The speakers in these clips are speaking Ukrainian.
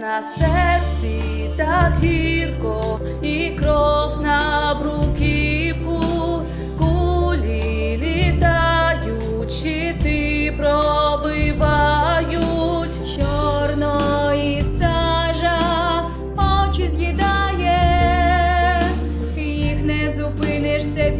На серці так гірко і кров на бруківку, кулі літають, щити пробивають, чорно і сажа очі з'їдає, їх не зупиниш, це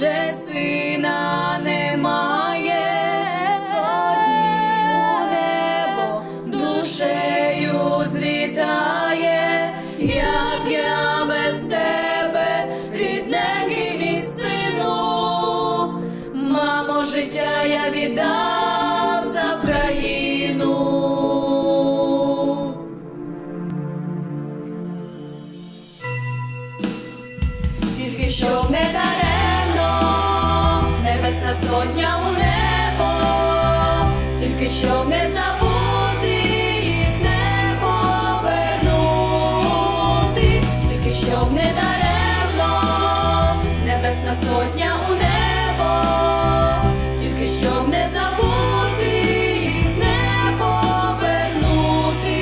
вже сина немає, сотні у небо душею злітає, як я без тебе, рідненький мій сину, мамо, життя я віддав за Вкраїну. тільки щоб не даремно, сотня у небо, тільки щоб не забути їх не повернути, тільки щоб не даремно, небесна сотня у небо, тільки щоб не забути не повернути.